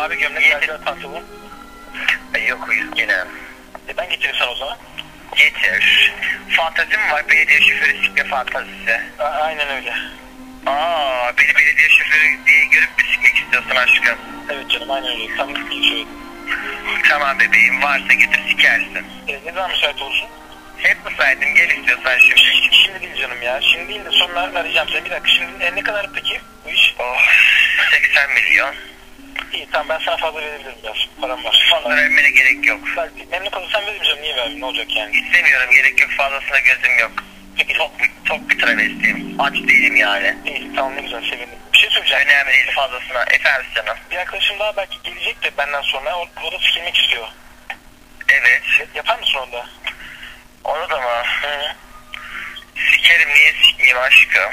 mavi gömlek, lacivert pantolon. Ay, Yok gene. E ben getireyim sana o zaman. Getir. Fantazi mi var? Belediye şoförü sikme fantazisi. A- aynen öyle. Aa, beni belediye şoförü diye görüp mü sikmek istiyorsun aşkım? Evet canım aynen öyle. İlk söyledim. Tamam bebeğim varsa getir sikersin. E, ne zaman müsait olursun? Hep müsaitim gel istiyorsan şimdi. Şimdi değil canım ya. Şimdi değil de sonra arayacağım seni. Bir dakika şimdi e, ne kadar peki bu iş? Oh 80 milyon. İyi tamam ben sana fazla verebilirim biraz. Param var. Fazla vermene gerek yok. Ben memnun kalırsan canım. Niye vermeyeyim? Ne olacak yani? İstemiyorum gerek yok fazlasına gözüm yok. Peki çok, çok bir travestiyim. Aç değilim yani. İyi tamam ne güzel sevindim. Bir şey söyleyeceğim. Önemli değil fazlasına. Efendim canım. Bir arkadaşım daha belki gelecek de benden sonra. O, o da sikilmek istiyor. Evet. Yapar mısın onu da? Onu da mı? Hı. Sikerim niye sikmeyeyim aşkım?